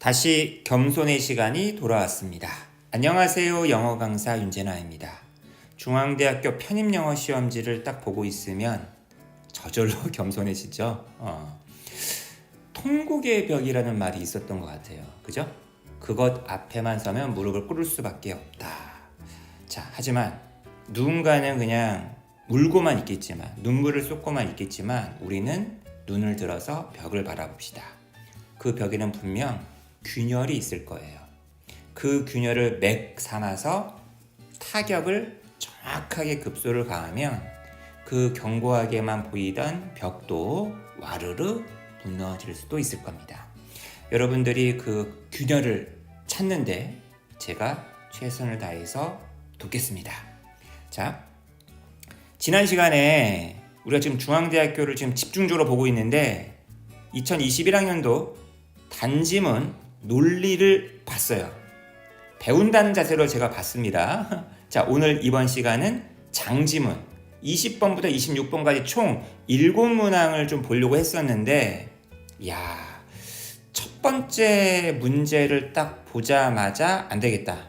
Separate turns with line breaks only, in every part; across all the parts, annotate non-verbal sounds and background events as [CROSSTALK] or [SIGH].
다시 겸손의 시간이 돌아왔습니다. 안녕하세요. 영어 강사 윤재나입니다. 중앙대학교 편입영어 시험지를 딱 보고 있으면 저절로 [LAUGHS] 겸손해지죠. 어. 통곡의 벽이라는 말이 있었던 것 같아요. 그죠? 그것 앞에만 서면 무릎을 꿇을 수밖에 없다. 자, 하지만 누군가는 그냥 울고만 있겠지만 눈물을 쏟고만 있겠지만 우리는 눈을 들어서 벽을 바라봅시다. 그 벽에는 분명 균열이 있을 거예요. 그 균열을 맥 삼아서 타격을 정확하게 급소를 가하면 그 견고하게만 보이던 벽도 와르르 무너질 수도 있을 겁니다. 여러분들이 그 균열을 찾는데 제가 최선을 다해서 돕겠습니다. 자, 지난 시간에 우리가 지금 중앙대학교를 지금 집중적으로 보고 있는데 2021학년도 단지문 논리를 봤어요. 배운다는 자세로 제가 봤습니다. [LAUGHS] 자, 오늘 이번 시간은 장지문 20번부터 26번까지 총 7문항을 좀 보려고 했었는데 야, 첫 번째 문제를 딱 보자마자 안 되겠다.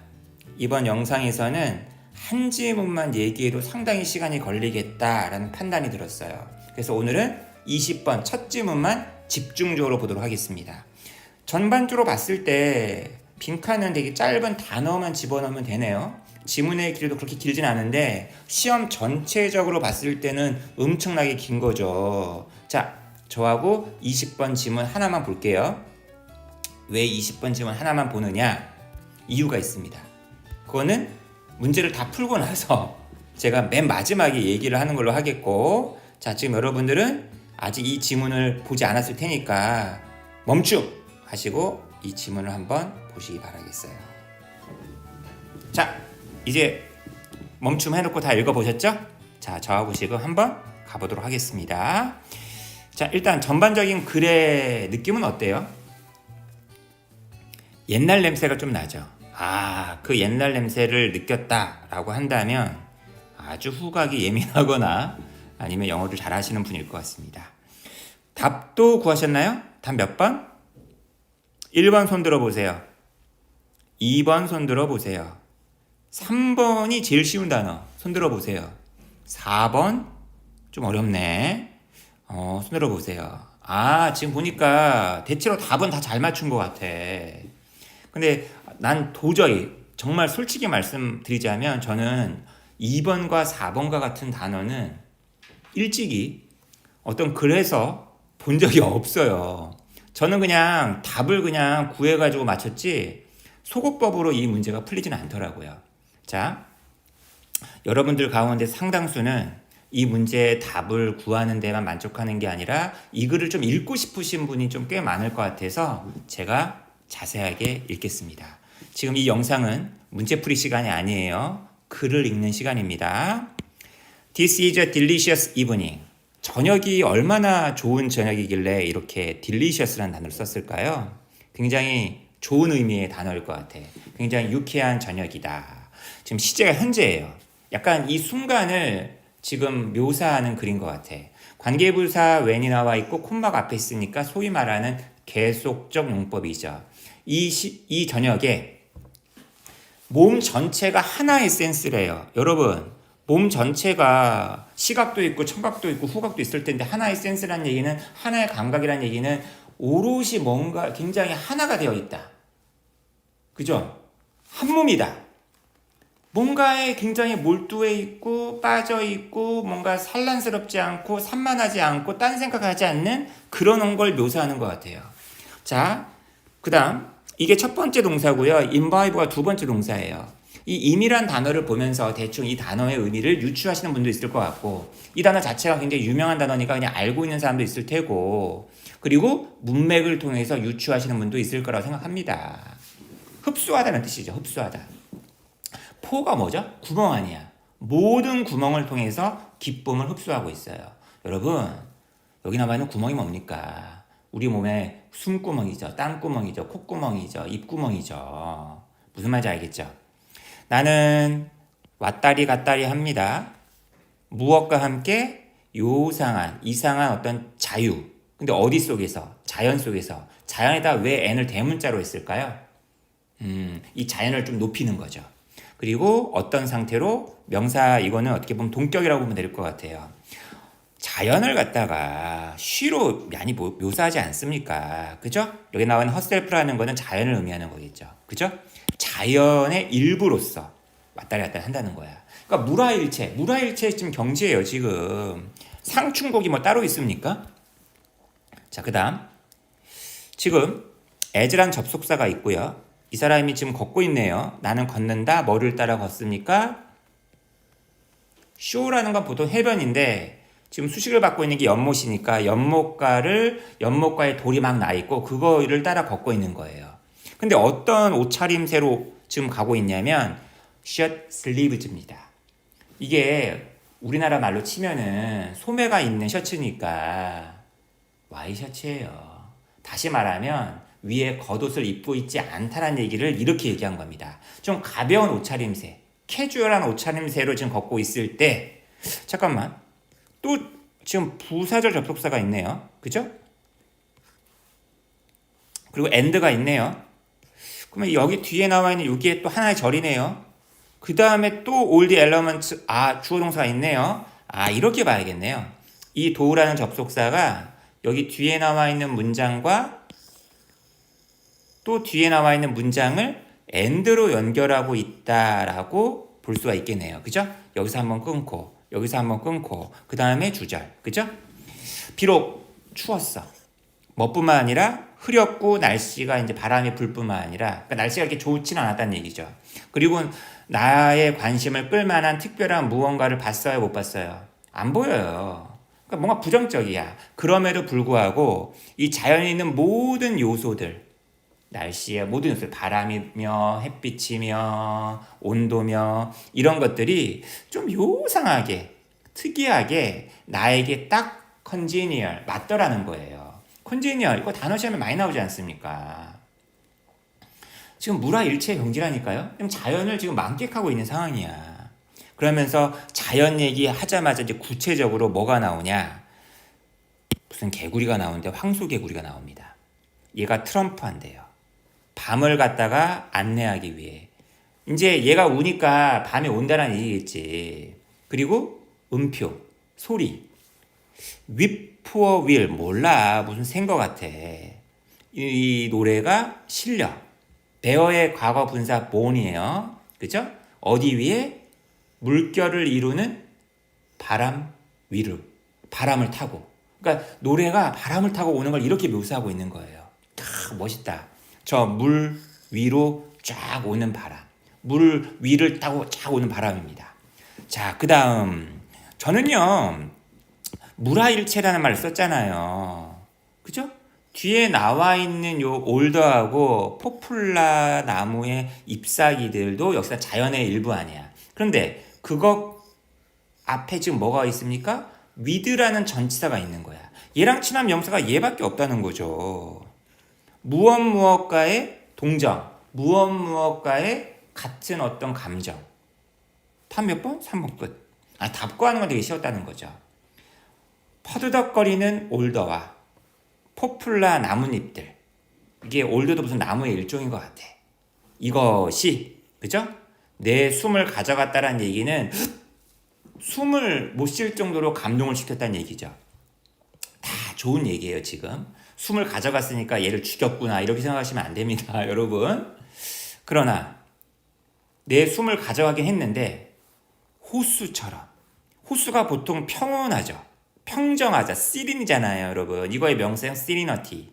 이번 영상에서는 한 지문만 얘기해도 상당히 시간이 걸리겠다라는 판단이 들었어요. 그래서 오늘은 20번 첫 지문만 집중적으로 보도록 하겠습니다. 전반적으로 봤을 때 빈칸은 되게 짧은 단어만 집어넣으면 되네요. 지문의 길이도 그렇게 길진 않은데 시험 전체적으로 봤을 때는 엄청나게 긴 거죠. 자, 저하고 20번 지문 하나만 볼게요. 왜 20번 지문 하나만 보느냐? 이유가 있습니다. 그거는 문제를 다 풀고 나서 [LAUGHS] 제가 맨 마지막에 얘기를 하는 걸로 하겠고 자 지금 여러분들은 아직 이 지문을 보지 않았을 테니까 멈춤 하시고 이 지문을 한번 보시기 바라겠어요. 자 이제 멈춤 해놓고 다 읽어보셨죠? 자 저하고 지금 한번 가보도록 하겠습니다. 자 일단 전반적인 글의 느낌은 어때요? 옛날 냄새가 좀 나죠. 아, 그 옛날 냄새를 느꼈다라고 한다면 아주 후각이 예민하거나 아니면 영어를 잘하시는 분일 것 같습니다. 답도 구하셨나요? 답 몇 번? 1번 손 들어 보세요. 2번 손 들어 보세요. 3번이 제일 쉬운 단어. 손 들어 보세요. 4번 좀 어렵네. 어, 손 들어 보세요. 아, 지금 보니까 대체로 답은 다 잘 맞춘 것 같아. 근데 난 도저히 정말 솔직히 말씀드리자면 저는 2번과 4번과 같은 단어는 일찍이 어떤 글에서 본 적이 없어요. 저는 그냥 답을 그냥 구해가지고 맞췄지 소거법으로 이 문제가 풀리진 않더라고요. 자, 여러분들 가운데 상당수는 이 문제의 답을 구하는 데만 만족하는 게 아니라 이 글을 좀 읽고 싶으신 분이 좀 꽤 많을 것 같아서 제가 자세하게 읽겠습니다. 지금 이 영상은 문제풀이 시간이 아니에요. 글을 읽는 시간입니다. This is a delicious evening. 저녁이 얼마나 좋은 저녁이길래 이렇게 delicious라는 단어를 썼을까요? 굉장히 좋은 의미의 단어일 것 같아. 굉장히 유쾌한 저녁이다. 지금 시제가 현재예요. 약간 이 순간을 지금 묘사하는 글인 것 같아. 관계부사 when이 나와 있고 콤마가 앞에 있으니까 소위 말하는 계속적 용법이죠. 이, 시, 이 저녁에 몸 전체가 하나의 센스래요. 여러분, 몸 전체가 시각도 있고 청각도 있고 후각도 있을 텐데 하나의 센스라는 얘기는 하나의 감각이라는 얘기는 오롯이 뭔가 굉장히 하나가 되어 있다. 그죠? 한 몸이다. 뭔가에 굉장히 몰두해 있고 빠져 있고 뭔가 산란스럽지 않고 산만하지 않고 딴 생각하지 않는 그런 걸 묘사하는 것 같아요. 자, 그다음 이게 첫 번째 동사고요. invive가 두 번째 동사예요. 이 임이란 단어를 보면서 대충 이 단어의 의미를 유추하시는 분도 있을 것 같고 이 단어 자체가 굉장히 유명한 단어니까 그냥 알고 있는 사람도 있을 테고 그리고 문맥을 통해서 유추하시는 분도 있을 거라고 생각합니다. 흡수하다는 뜻이죠. 흡수하다. 포가 뭐죠? 구멍 아니야. 모든 구멍을 통해서 기쁨을 흡수하고 있어요. 여러분, 여기 남아 있는 구멍이 뭡니까? 우리 몸에 숨구멍이죠. 땀구멍이죠. 콧구멍이죠. 입구멍이죠. 무슨 말인지 알겠죠? 나는 왔다리 갔다리 합니다. 무엇과 함께 요상한, 이상한 어떤 자유. 근데 어디 속에서? 자연 속에서. 자연에다 왜 n을 대문자로 했을까요? 음, 이 자연을 좀 높이는 거죠. 그리고 어떤 상태로 명사 이거는 어떻게 보면 동격이라고 보면 될 것 같아요. 자연을 갖다가 쉬로 많이 모- 묘사하지 않습니까? 그죠? 여기 나오는 허셀프라는 거는 자연을 의미하는 거겠죠. 그죠? 자연의 일부로서 왔다리 갔다리 한다는 거야. 그러니까 물화일체, 물화일체 지금 경지예요, 지금. 상충곡이 뭐 따로 있습니까? 자, 그 다음. 지금 as란 접속사가 있고요. 이 사람이 지금 걷고 있네요. 나는 걷는다. 뭐를 따라 걷습니까? 쇼라는 건 보통 해변인데 지금 수식을 받고 있는 게 연못이니까 연못가를 연못가에 돌이 막 나 있고 그거를 따라 걷고 있는 거예요. 근데 어떤 옷차림새로 지금 가고 있냐면 shirt sleeves입니다. 이게 우리나라 말로 치면은 소매가 있는 셔츠니까 와이셔츠예요. 다시 말하면 위에 겉옷을 입고 있지 않다는 얘기를 이렇게 얘기한 겁니다. 좀 가벼운 옷차림새, 캐주얼한 옷차림새로 지금 걷고 있을 때 잠깐만 또 지금 부사절 접속사가 있네요. 그죠? 그리고 end가 있네요. 그러면 여기 뒤에 나와 있는 여기에 또 하나의 절이네요. 그 다음에 또 the elements 아 주어 동사가 있네요. 아 이렇게 봐야겠네요. 이 도우라는 접속사가 여기 뒤에 나와 있는 문장과 또 뒤에 나와 있는 문장을 end로 연결하고 있다라고 볼 수가 있겠네요. 그죠? 여기서 한번 끊고 여기서 한번 끊고 그 다음에 주절. 그죠? 비록 추웠어. 뭐뿐만 아니라 흐렸고 날씨가 이제 바람이 불 뿐만 아니라 그러니까 날씨가 이렇게 좋지는 않았다는 얘기죠. 그리고 나의 관심을 끌만한 특별한 무언가를 봤어요, 못 봤어요? 안 보여요. 그러니까 뭔가 부정적이야. 그럼에도 불구하고 이 자연에 있는 모든 요소들, 날씨의 모든 요소들, 바람이며 햇빛이며 온도며 이런 것들이 좀 요상하게 특이하게 나에게 딱 컨지니얼 맞더라는 거예요. 컨지니얼 이거 단어 시험에 많이 나오지 않습니까? 지금 물화일체 경지라니까요. 지금 자연을 지금 만끽하고 있는 상황이야. 그러면서 자연 얘기 하자마자 이제 구체적으로 뭐가 나오냐? 무슨 개구리가 나오는데 황소 개구리가 나옵니다. 얘가 트럼프한데요. 밤을 갖다가 안내하기 위해 이제 얘가 우니까 밤에 온다는 얘기겠지. 그리고 음표, 소리, 위푸어 윌 몰라 무슨 생거 같아. 이, 이 노래가 실력. 베어의 과거 분사 본이에요. 그죠? 어디 위에 물결을 이루는 바람 위로 바람을 타고. 그러니까 노래가 바람을 타고 오는 걸 이렇게 묘사하고 있는 거예요. 아, 멋있다. 저 물 위로 쫙 오는 바람. 물 위를 타고 쫙 오는 바람입니다. 자, 그 다음. 저는요, 물화일체라는 말을 썼잖아요. 그죠? 뒤에 나와 있는 요 올더하고 포플라 나무의 잎사귀들도 역시 다 자연의 일부 아니야. 그런데 그거 앞에 지금 뭐가 있습니까? 위드라는 전치사가 있는 거야. 얘랑 친한 명사가 얘밖에 없다는 거죠. 무엇 무엇과의 동정, 무엇 무엇과의 같은 어떤 감정. 답 몇 번? 3번 끝. 아, 답고 하는 건 되게 쉬웠다는 거죠. 퍼드덕거리는 올더와 포플라 나뭇잎들. 이게 올드도 무슨 나무의 일종인 것 같아. 이것이 그죠? 내 숨을 가져갔다라는 얘기는 숨을 못 쉴 정도로 감동을 시켰다는 얘기죠. 다 좋은 얘기예요 지금. 숨을 가져갔으니까 얘를 죽였구나 이렇게 생각하시면 안 됩니다, [LAUGHS] 여러분. 그러나 내 숨을 가져가긴 했는데 호수처럼 호수가 보통 평온하죠. 평정하자. 시린이잖아요, 여러분. 이거의 명사형 시리너티.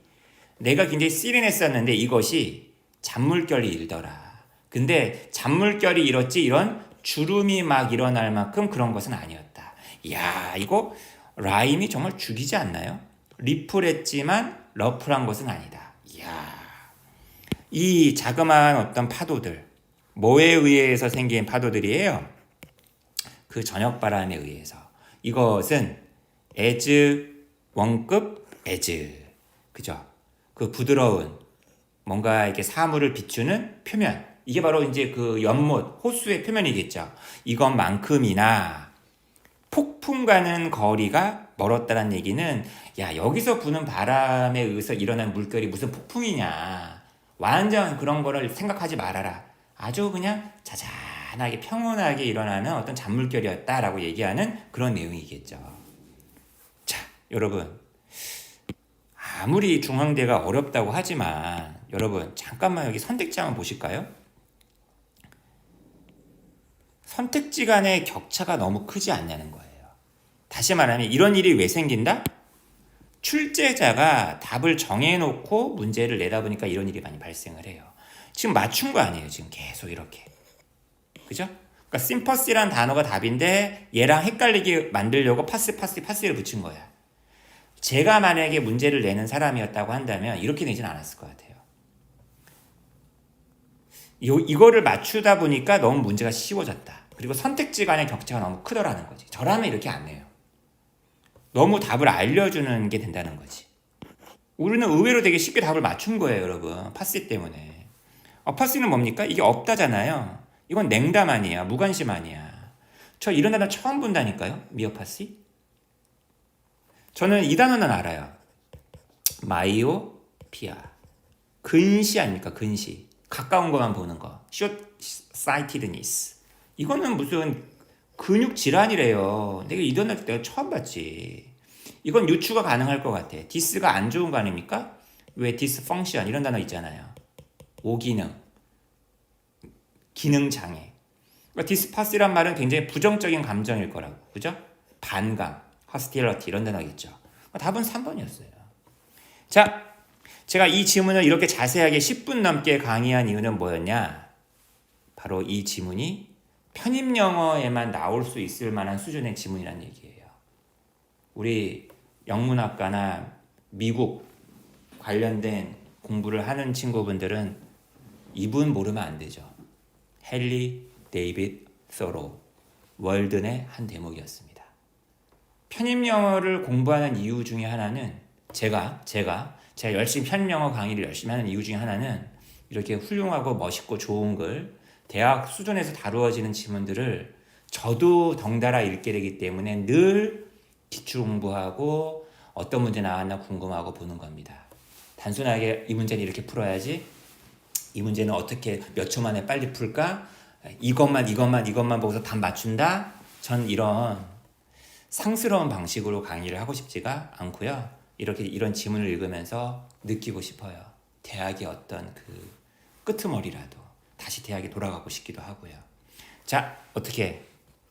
내가 굉장히 시린했었는데 이것이 잔물결이 일더라. 근데 잔물결이 일었지 이런 주름이 막 일어날 만큼 그런 것은 아니었다. 이야, 이거 라임이 정말 죽이지 않나요? 리플했지만 러플한 것은 아니다. 이야. 이 자그마한 어떤 파도들, 뭐에 의해서 생긴 파도들이에요? 그 저녁 바람에 의해서. 이것은 에즈 원급 에즈 그죠? 그 부드러운 뭔가 이렇게 사물을 비추는 표면. 이게 바로 이제 그 연못 호수의 표면이겠죠. 이것만큼이나 폭풍 가는 거리가 멀었다는 얘기는 야 여기서 부는 바람에 의해서 일어난 물결이 무슨 폭풍이냐. 완전 그런 거를 생각하지 말아라. 아주 그냥 자잔하게 평온하게 일어나는 어떤 잔물결이었다라고 얘기하는 그런 내용이겠죠. 자 여러분 아무리 중앙대가 어렵다고 하지만 여러분 잠깐만 여기 선택지 한번 보실까요? 선택지 간의 격차가 너무 크지 않냐는 거예요. 다시 말하면 이런 일이 왜 생긴다? 출제자가 답을 정해놓고 문제를 내다 보니까 이런 일이 많이 발생을 해요. 지금 맞춘 거 아니에요. 지금 계속 이렇게. 그죠? 그러니까 심퍼시라는 단어가 답인데 얘랑 헷갈리게 만들려고 파스 파스 파스를 붙인 거야. 제가 만약에 문제를 내는 사람이었다고 한다면 이렇게 되진 않았을 것 같아요. 요, 이거를 맞추다 보니까 너무 문제가 쉬워졌다. 그리고 선택지 간의 격차가 너무 크더라는 거지. 저라면 이렇게 안 해요. 너무 답을 알려주는 게 된다는 거지. 우리는 의외로 되게 쉽게 답을 맞춘 거예요, 여러분. 파스 때문에. 어, 파스는 뭡니까? 이게 없다잖아요. 이건 냉담 아니야. 무관심 아니야. 저 이런 단어 처음 본다니까요. 미어파시. 저는 이 단어는 알아요. 마이오피아. 근시 아닙니까? 근시. 가까운 것만 보는 거. short sightedness. 이거는 무슨 근육 질환이래요. 내가 이 단어 내가 처음 봤지. 이건 유추가 가능할 것 같아. 디스가 안 좋은 거 아닙니까? 왜 디스펑션 이런 단어 있잖아요. 오기능, 기능 장애. 그러니까 디스파스란 말은 굉장히 부정적인 감정일 거라고, 그죠? 반감, 허스틸러티 이런 단어겠죠. 그러니까 답은 3번이었어요. 자, 제가 이 지문을 이렇게 자세하게 10분 넘게 강의한 이유는 뭐였냐? 바로 이 지문이 편입 영어에만 나올 수 있을 만한 수준의 지문이란 얘기예요. 우리 영문학과나 미국 관련된 공부를 하는 친구분들은 이분 모르면 안 되죠. 헨리 데이빗 소로 월든의 한 대목이었습니다. 편입 영어를 공부하는 이유 중에 하나는 제가 제가 제가 열심히 편입 영어 강의를 열심히 하는 이유 중에 하나는 이렇게 훌륭하고 멋있고 좋은 글 대학 수준에서 다루어지는 지문들을 저도 덩달아 읽게 되기 때문에 늘 기출 공부하고 어떤 문제 나왔나 궁금하고 보는 겁니다. 단순하게 이 문제는 이렇게 풀어야지 이 문제는 어떻게 몇 초 만에 빨리 풀까? 이것만 이것만 이것만 보고서 답 맞춘다? 전 이런 상스러운 방식으로 강의를 하고 싶지가 않고요. 이렇게 이런 지문을 읽으면서 느끼고 싶어요. 대학의 어떤 그 끄트머리라도 다시 대학에 돌아가고 싶기도 하고요. 자, 어떻게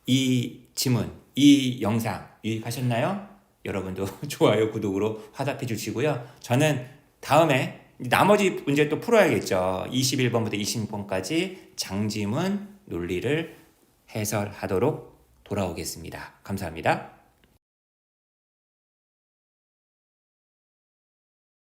이 지문, 이 영상 유익하셨나요? 여러분도 [LAUGHS] 좋아요, 구독으로 화답해 주시고요. 저는 다음에 나머지 문제 또 풀어야겠죠. 21번부터 26번까지 장지문 논리를 해설하도록 돌아오겠습니다. 감사합니다.